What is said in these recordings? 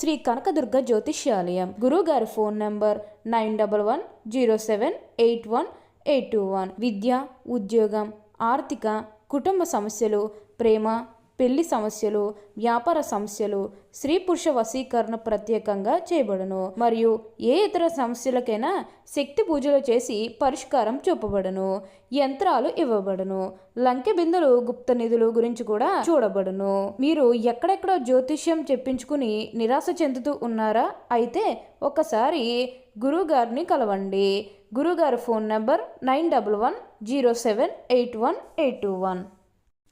శ్రీ కనకదుర్గ జ్యోతిష్యాలయం. గురుగారి phone number nine double one zero seven eight one eight two one. విద్య ఉద్యోగం ఆర్థిక కుటుంబ సమస్యలు ప్రేమ పెళ్ళి సమస్యలు వ్యాపార సమస్యలు స్త్రీ పురుష వశీకరణ ప్రత్యేకంగా చేయబడును. మరియు ఏ ఇతర సమస్యలకైనా శక్తి పూజలు చేసి పరిష్కారం చూపబడును. యంత్రాలు ఇవ్వబడును. లంకె బిందులు గుప్త నిధులు గురించి కూడా చూడబడును. మీరు ఎక్కడెక్కడో జ్యోతిష్యం చెప్పించుకుని నిరాశ చెందుతూ ఉన్నారా? అయితే ఒకసారి గురువుగారిని కలవండి. గురుగారి phone number nine double one zero seven eight one eight two one.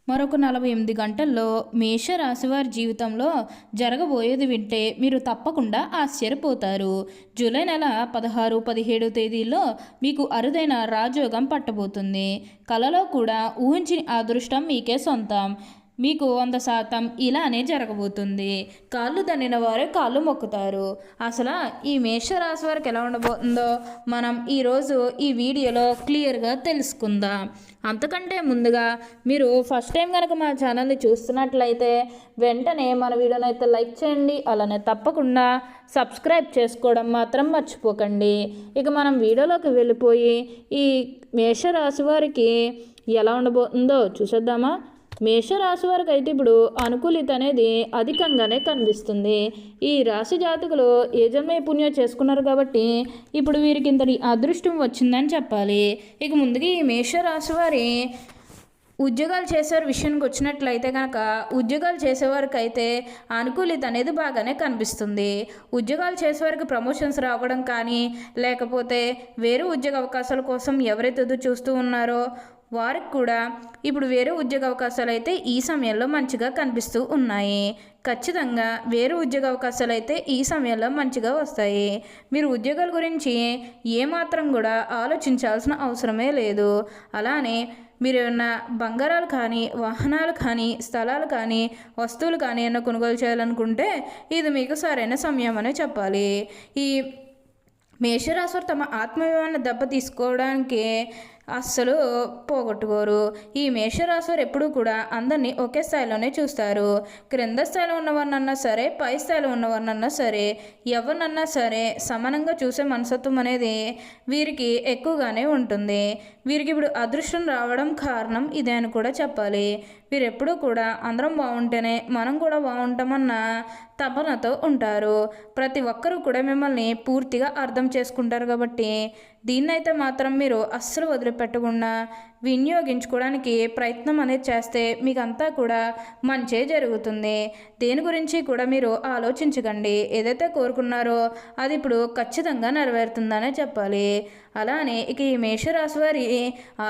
మరొక నలభై ఎనిమిది గంటల్లో మేష రాశివారి జీవితంలో జరగబోయేది వింటే మీరు తప్పకుండా ఆశ్చర్యపోతారు. జూలై నెల పదహారు పదిహేడు తేదీల్లో మీకు అరుదైన రాజయోగం పట్టబోతుంది. కలలో కూడా ఊహించిన అదృష్టం మీకే సొంతం. మీకు వంద శాతం ఇలానే జరగబోతుంది. కాళ్ళు దన్నిన వారే కాళ్ళు మొక్కుతారు. అసలు ఈ మేషరాశి వారికి ఎలా ఉండబోతుందో మనం ఈరోజు ఈ వీడియోలో క్లియర్గా తెలుసుకుందాం. అంతకంటే ముందుగా మీరు ఫస్ట్ టైం కనుక మా ఛానల్ని చూస్తున్నట్లయితే వెంటనే మన వీడియోని అయితే లైక్ చేయండి అలానే తప్పకుండా సబ్స్క్రైబ్ చేసుకోవడం మాత్రం మర్చిపోకండి. ఇక మనం వీడియోలోకి వెళ్ళిపోయి ఈ మేషరాశి వారికి ఎలా ఉండబోతుందో చూసేద్దామా? మేషరాశి వారికి అయితే ఇప్పుడు అనుకూలిత అనేది అధికంగానే కనిపిస్తుంది. ఈ రాశి జాతకులు యజమే పుణ్యం చేసుకున్నారు కాబట్టి ఇప్పుడు వీరికి ఇంతటి అదృష్టం వచ్చిందని చెప్పాలి. ఇక ముందుగా ఈ మేషరాశి వారి ఉద్యోగాలు చేసేవారి విషయానికి వచ్చినట్లయితే కనుక ఉద్యోగాలు చేసేవారికి అయితే అనుకూలిత అనేది బాగానే కనిపిస్తుంది. ఉద్యోగాలు చేసేవారికి ప్రమోషన్స్ రావడం కానీ లేకపోతే వేరే ఉద్యోగ అవకాశాల కోసం ఎవరైతే ఎదురు చూస్తూ ఉన్నారో వారికి కూడా ఇప్పుడు వేరే ఉద్యోగ అవకాశాలు అయితే ఈ సమయంలో మంచిగా కనిపిస్తూ ఉన్నాయి. ఖచ్చితంగా వేరే ఉద్యోగ అవకాశాలు అయితే ఈ సమయంలో మంచిగా వస్తాయి. మీరు ఉద్యోగాల గురించి ఏమాత్రం కూడా ఆలోచించాల్సిన అవసరమే లేదు. అలానే మీరు ఏమన్నా బంగారాలు కానీ వాహనాలు కానీ స్థలాలు కానీ వస్తువులు కానీ ఏమైనా కొనుగోలు చేయాలనుకుంటే ఇది మీకు సరైన సమయం అనే చెప్పాలి. ఈ మేషరాశులు తమ ఆత్మవిమాన దెబ్బ తీసుకోవడానికి అస్సలు పోగొట్టుకోరు. ఈ మేషరాశులు ఎప్పుడూ కూడా అందరినీ ఒకే స్థాయిలోనే చూస్తారు. క్రింద స్థాయిలో ఉన్నవారినన్నా సరే పై స్థాయిలో ఉన్నవారినన్నా సరే ఎవరినన్నా సరే సమానంగా చూసే మనసత్వం అనేది వీరికి ఎక్కువగానే ఉంటుంది. వీరికి ఇప్పుడు అదృష్టం రావడం కారణం ఇదే అని కూడా చెప్పాలి. వీరు ఎప్పుడూ కూడా అందరం బాగుంటేనే మనం కూడా బాగుంటామన్న తపనతో ఉంటారు. ప్రతి ఒక్కరూ కూడా మిమ్మల్ని పూర్తిగా అర్థం చేసుకుంటారు కాబట్టి దీన్నైతే మాత్రం మీరు అస్సలు వదిలిపెట్టకుండా వినియోగించుకోవడానికి ప్రయత్నం అనేది చేస్తే మీకు అంతా కూడా మంచే జరుగుతుంది. దేని గురించి కూడా మీరు ఆలోచించకండి. ఏదైతే కోరుకున్నారో అది ఇప్పుడు ఖచ్చితంగా నెరవేరుతుందనే చెప్పాలి. అలానే ఇక ఈ మేషరాశి వారి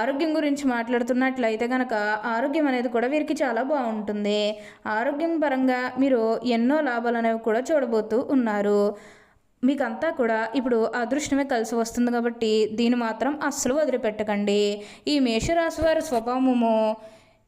ఆరోగ్యం గురించి మాట్లాడుతున్నట్లయితే కనుక ఆరోగ్యం అనేది కూడా వీరికి చాలా బాగుంటుంది. ఆరోగ్యం పరంగా మీరు ఎన్నో లాభాలు అనేవి కూడా చూడబోతూ ఉన్నారు. మీకంతా కూడా ఇప్పుడు అదృష్టమే కలిసి వస్తుంది కాబట్టి దీన్ని మాత్రం అస్సలు వదిలిపెట్టకండి. ఈ మేషరాశి వారి స్వభావము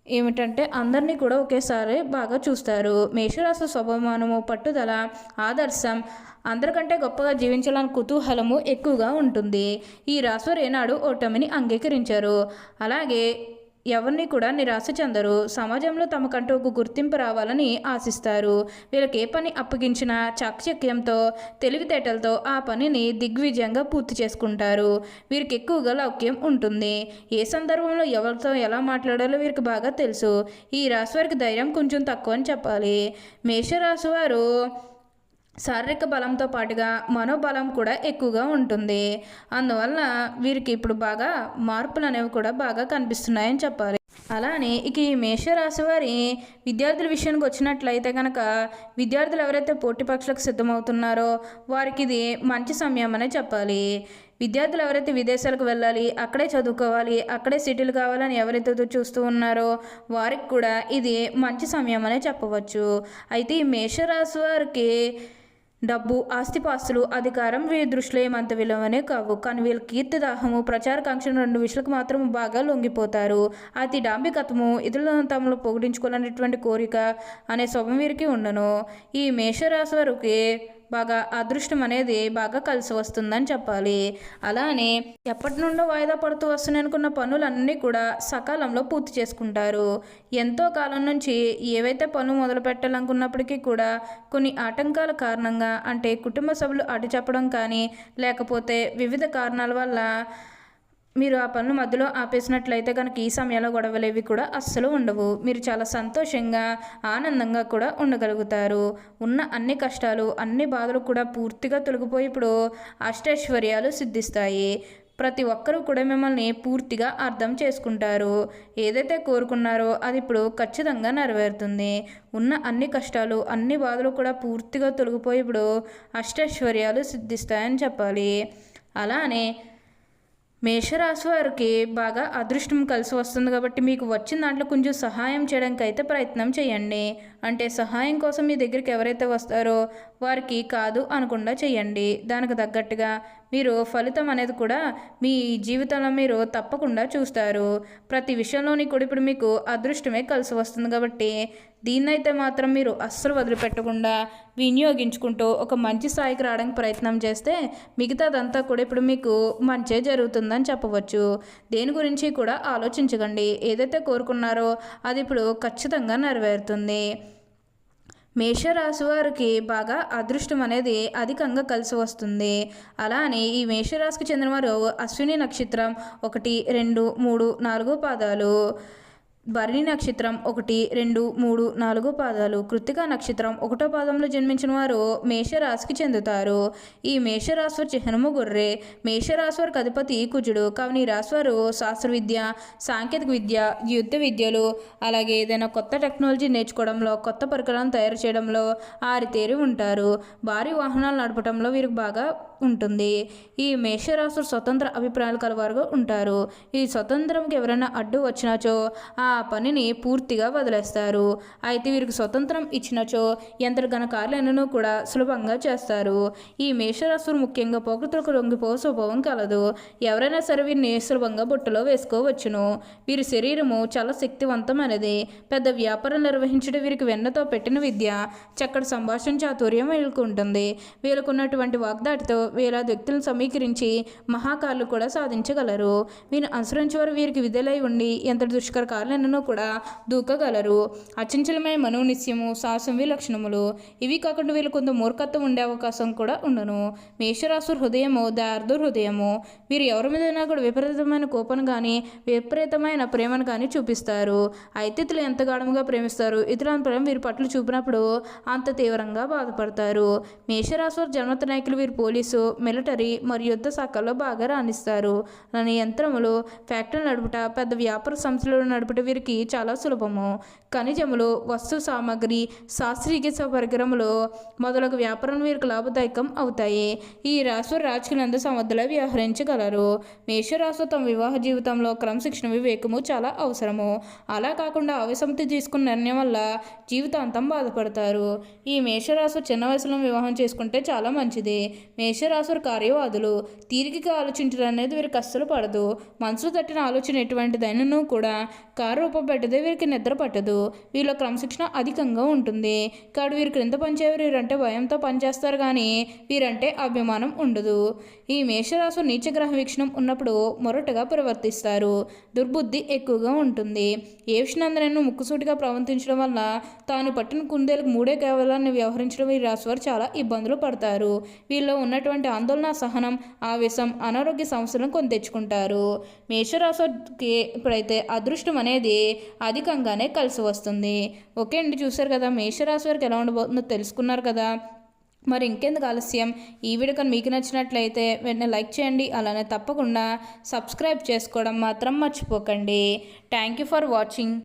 ఏమిటంటే అందరినీ కూడా ఒకేసారి బాగా చూస్తారు. మేషరాశి స్వభావమానము పట్టుదల ఆదర్శం అందరికంటే గొప్పగా జీవించాలని కుతూహలము ఎక్కువగా ఉంటుంది. ఈ రాశివారు ఏనాడు ఓటమిని అంగీకరించారు. అలాగే ఎవరిని కూడా నిరాశ చెందరు. సమాజంలో తమకంటూ ఒక గుర్తింపు రావాలని ఆశిస్తారు. వీళ్ళకి ఏ పని అప్పగించినా చాకచక్యంతో తెలివితేటలతో ఆ పనిని దిగ్విజయంగా పూర్తి చేసుకుంటారు. వీరికి ఎక్కువగా లౌక్యం ఉంటుంది. ఏ సందర్భంలో ఎవరితో ఎలా మాట్లాడాలో వీరికి బాగా తెలుసు. ఈ రాశి వారికి ధైర్యం కొంచెం తక్కువ అని చెప్పాలి. మేషరాశి వారు శారీరక బలంతో పాటుగా మనోబలం కూడా ఎక్కువగా ఉంటుంది. అందువల్ల వీరికి ఇప్పుడు బాగా మార్పులు అనేవి కూడా బాగా కనిపిస్తున్నాయని చెప్పాలి. అలానే ఇక ఈ మేషరాశి వారి విద్యార్థుల విషయానికి వచ్చినట్లయితే కనుక విద్యార్థులు ఎవరైతే పోటీ పక్షులకు సిద్ధమవుతున్నారో వారికి ఇది మంచి సమయం అనే చెప్పాలి. విద్యార్థులు ఎవరైతే విదేశాలకు వెళ్ళాలి అక్కడే చదువుకోవాలి అక్కడే సిటీలు కావాలని ఎవరైతే చూస్తూ ఉన్నారో వారికి కూడా ఇది మంచి సమయం అనే చెప్పవచ్చు. అయితే ఈ మేషరాశి వారికి డబ్బు ఆస్తిపాస్తులు అధికారం వీరి దృష్టిలో ఏమంత విలువనే కావు. కానీ వీళ్ళ కీర్తిదాహము ప్రచారకాంక్షలు రెండు విషయాలకు మాత్రం బాగా లొంగిపోతారు. అతి డాంబికత్వము ఇతరులను తమలో పొగిడించుకోవాలనేటువంటి కోరిక అనే స్వభం వీరికి ఉండను. ఈ మేషరాశి వారికి బాగా అదృష్టం అనేది బాగా కలిసి వస్తుందని చెప్పాలి. అలానే ఎప్పటి నుండో వాయిదా పడుతూ వస్తున్నాయి అనుకున్న పనులన్నీ కూడా సకాలంలో పూర్తి చేసుకుంటారు. ఎంతో కాలం నుంచి ఏవైతే పనులు మొదలు పెట్టాలనుకున్నప్పటికీ కూడా కొన్ని ఆటంకాల కారణంగా అంటే కుటుంబ సభ్యులు అటు చెప్పడం కానీ లేకపోతే వివిధ కారణాల వల్ల మీరు ఆ పనులు మధ్యలో ఆపేసినట్లయితే కనుక ఈ సమయంలో గొడవలేవి కూడా అస్సలు ఉండవు. మీరు చాలా సంతోషంగా ఆనందంగా కూడా ఉండగలుగుతారు. ఉన్న అన్ని కష్టాలు అన్ని బాధలు కూడా పూర్తిగా తొలగిపోయి ఇప్పుడు అష్టైశ్వర్యాలు సిద్ధిస్తాయి. ప్రతి ఒక్కరూ కూడా మిమ్మల్ని పూర్తిగా అర్థం చేసుకుంటారు. ఏదైతే కోరుకున్నారో అది ఇప్పుడు ఖచ్చితంగా నెరవేరుతుంది. ఉన్న అన్ని కష్టాలు అన్ని బాధలు కూడా పూర్తిగా తొలగిపోయి ఇప్పుడు అష్టైశ్వర్యాలు సిద్ధిస్తాయని చెప్పాలి. అలానే మేషరాశి వారికి బాగా అదృష్టం కలిసి వస్తుంది కాబట్టి మీకు వచ్చిన దాంట్లో కొంచెం సహాయం చేయడానికి అయితే ప్రయత్నం చేయండి. అంటే సహాయం కోసం మీ దగ్గరికి ఎవరైతే వస్తారో వారికి కాదు అనకుండా చేయండి. దానికి తగ్గట్టుగా మీరు ఫలితం అనేది కూడా మీ జీవితంలో మీరు తప్పకుండా చూస్తారు. ప్రతి విషయంలోని కూడా ఇప్పుడు మీకు అదృష్టమే కలిసి వస్తుంది కాబట్టి దీన్నైతే మాత్రం మీరు అస్సలు వదిలిపెట్టకుండా వినియోగించుకుంటూ ఒక మంచి స్థాయికి రావడానికి ప్రయత్నం చేస్తే మిగతాదంతా కూడా ఇప్పుడు మీకు మంచే జరుగుతుందని చెప్పవచ్చు. దేని గురించి కూడా ఆలోచించకండి. ఏదైతే కోరుకున్నారో అది ఇప్పుడు ఖచ్చితంగా నెరవేరుతుంది. మేషరాశి వారికి బాగా అదృష్టం అనేది అధికంగా కలిసి వస్తుంది. అలానే ఈ మేషరాశికి చెందిన వారు అశ్విని నక్షత్రం ఒకటి రెండు మూడు నాలుగు పాదాలు. భరణి నక్షత్రం ఒకటి రెండు మూడు నాలుగు పాదాలు. కృత్తికా నక్షత్రం ఒకటో పాదంలో జన్మించిన వారు మేషరాశికి చెందుతారు. ఈ మేషరాశి చిహ్నము గొర్రె మేషరాశి వారికి అధిపతి కుజుడు. కావున ఈ వారు శాస్త్ర విద్య సాంకేతిక విద్య యుద్ధ విద్యలు అలాగే ఏదైనా కొత్త టెక్నాలజీ నేర్చుకోవడంలో కొత్త పరికరాలను తయారు చేయడంలో ఆరితేరి ఉంటారు. భారీ వాహనాలు నడపడంలో వీరికి బాగా ఉంటుంది. ఈ మేషరాశులు స్వతంత్ర అభిప్రాయాలు కలవారుగా ఉంటారు. ఈ స్వతంత్రంకి ఎవరైనా అడ్డు వచ్చినచో ఆ పనిని పూర్తిగా వదిలేస్తారు. అయితే వీరికి స్వతంత్రం ఇచ్చినచో ఎంత ఘన కార్యాలను కూడా సులభంగా చేస్తారు. ఈ మేషరాశులు ముఖ్యంగా పోకృతులకు లొంగిపో స్వభావం కలదు. ఎవరైనా సరే వీరిని సులభంగా బుట్టలో వేసుకోవచ్చును. వీరి శరీరము చాలా శక్తివంతమైనది. పెద్ద వ్యాపారం నిర్వహించడం వీరికి వెన్నతో పెట్టిన విద్య చక్కటి సంభాషణ చాతుర్యం వీళ్ళకు ఉంటుంది. వీళ్ళకున్నటువంటి వాగ్దాటితో వేలాది వ్యక్తులను సమీకరించి మహాకారులు కూడా సాధించగలరు. వీరిని అనుసరించేవారు వీరికి విధులై ఉండి ఎంత దుష్కర కార్యాలను కూడా దూకగలరు. అచంచలమైన మనోనిత్యము సాహసం లక్షణములు ఇవి కాకుండా వీళ్ళు కొంత మూర్ఖత్వం ఉండే అవకాశం కూడా ఉండను. మేషరాశు హృదయము దార్ధ హృదయము వీరు ఎవరి మీదైనా కూడా విపరీతమైన కోపం కానీ విపరీతమైన ప్రేమను కానీ చూపిస్తారు. అయితే ఇతరులు ఎంత గాఢముగా ప్రేమిస్తారు ఇతరుల ప్రేమ వీరి పట్ల చూపినప్పుడు అంత తీవ్రంగా బాధపడతారు. మేషరాశి జన్మత నాయకులు వీరు పోలీసు మిలిటరీ మరియు యుద్ధ శాఖల్లో బాగా రాణిస్తారు. అని యంత్రములు ఫ్యాక్టరీ నడుపుట పెద్ద వ్యాపార సంస్థలు నడుపుట వీరికి చాలా సులభము. ఖనిజములు వస్తు సామాగ్రి శాస్త్రీయ పరికరములు మొదలగు వ్యాపారం వీరికి లాభదాయకం అవుతాయి. ఈ రాశి రాజకీయందు సమర్థులు వ్యవహరించగలరు. మేషరాశి తమ వివాహ జీవితంలో క్రమశిక్షణ వివేకము చాలా అవసరము. అలా కాకుండా అవిసమ్మతి తీసుకున్న నిర్ణయం వల్ల జీవితాంతం బాధపడతారు. ఈ మేషరాశి చిన్న వయసులో వివాహం చేసుకుంటే చాలా మంచిది. మేష మేషరాశులు కార్యవాదులు తీరికగా ఆలోచించడం అనేది వీరికి అస్సలు పడదు. మనసు తట్టిన ఆలోచన ఎటువంటిదైనను కూడా కారు పెట్టదే వీరికి నిద్ర పట్టదు. వీళ్ళ క్రమశిక్షణ అధికంగా ఉంటుంది. కాడు వీరు క్రింద పనిచేవారు వీరంటే భయంతో పనిచేస్తారు కానీ వీరంటే అభిమానం ఉండదు. ఈ మేషరాశు నీచగ్రహ వీక్షణం ఉన్నప్పుడు మొరటగా ప్రవర్తిస్తారు. దుర్బుద్ధి ఎక్కువగా ఉంటుంది. ఏ విషయాన్ని ముక్కుసూటిగా ప్రవర్తించడం వల్ల తాను పట్టిన కుందేలకు మూడే కేవలాన్ని వ్యవహరించడం ఈ రాశి వారు చాలా ఇబ్బందులు పడతారు. వీళ్ళు ఉన్నటువంటి ఆందోళన సహనం ఆవేశం అనారోగ్య సమస్యలను కొని తెచ్చుకుంటారు. మేషరాశికి ఇప్పుడైతే అదృష్టం అనేది అధికంగానే కలిసి వస్తుంది. ఓకే అండి చూసారు కదా మేషరాశి వారికి ఎలా ఉండబోతుందో తెలుసుకున్నారు కదా. మరి ఇంకెందుకు ఆలస్యం? ఈ వీడియో కానీ మీకు నచ్చినట్లయితే వెంటనే లైక్ చేయండి. అలానే తప్పకుండా సబ్స్క్రైబ్ చేసుకోవడం మాత్రం మర్చిపోకండి. Thank you for watching.